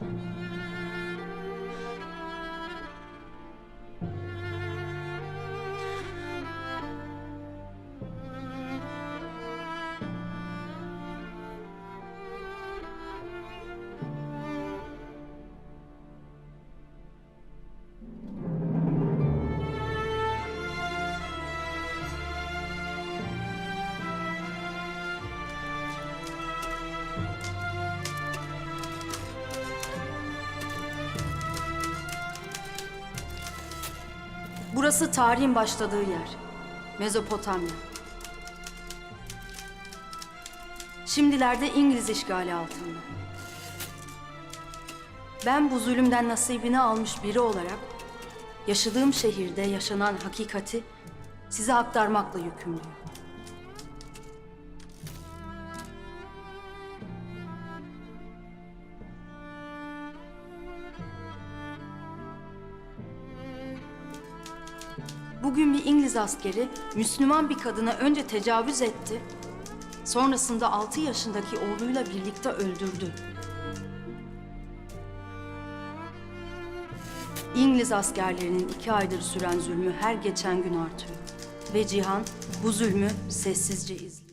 嗯 Burası tarihin başladığı yer. Mezopotamya. Şimdilerde İngiliz işgali altında. Ben bu zulümden nasibini almış biri olarak yaşadığım şehirde yaşanan hakikati size aktarmakla yükümlüyüm. Bugün bir İngiliz askeri Müslüman bir kadına önce tecavüz etti, sonrasında 6 yaşındaki oğluyla birlikte öldürdü. İngiliz askerlerinin iki aydır süren zulmü her geçen gün artıyor. Ve Cihan bu zulmü sessizce izliyor.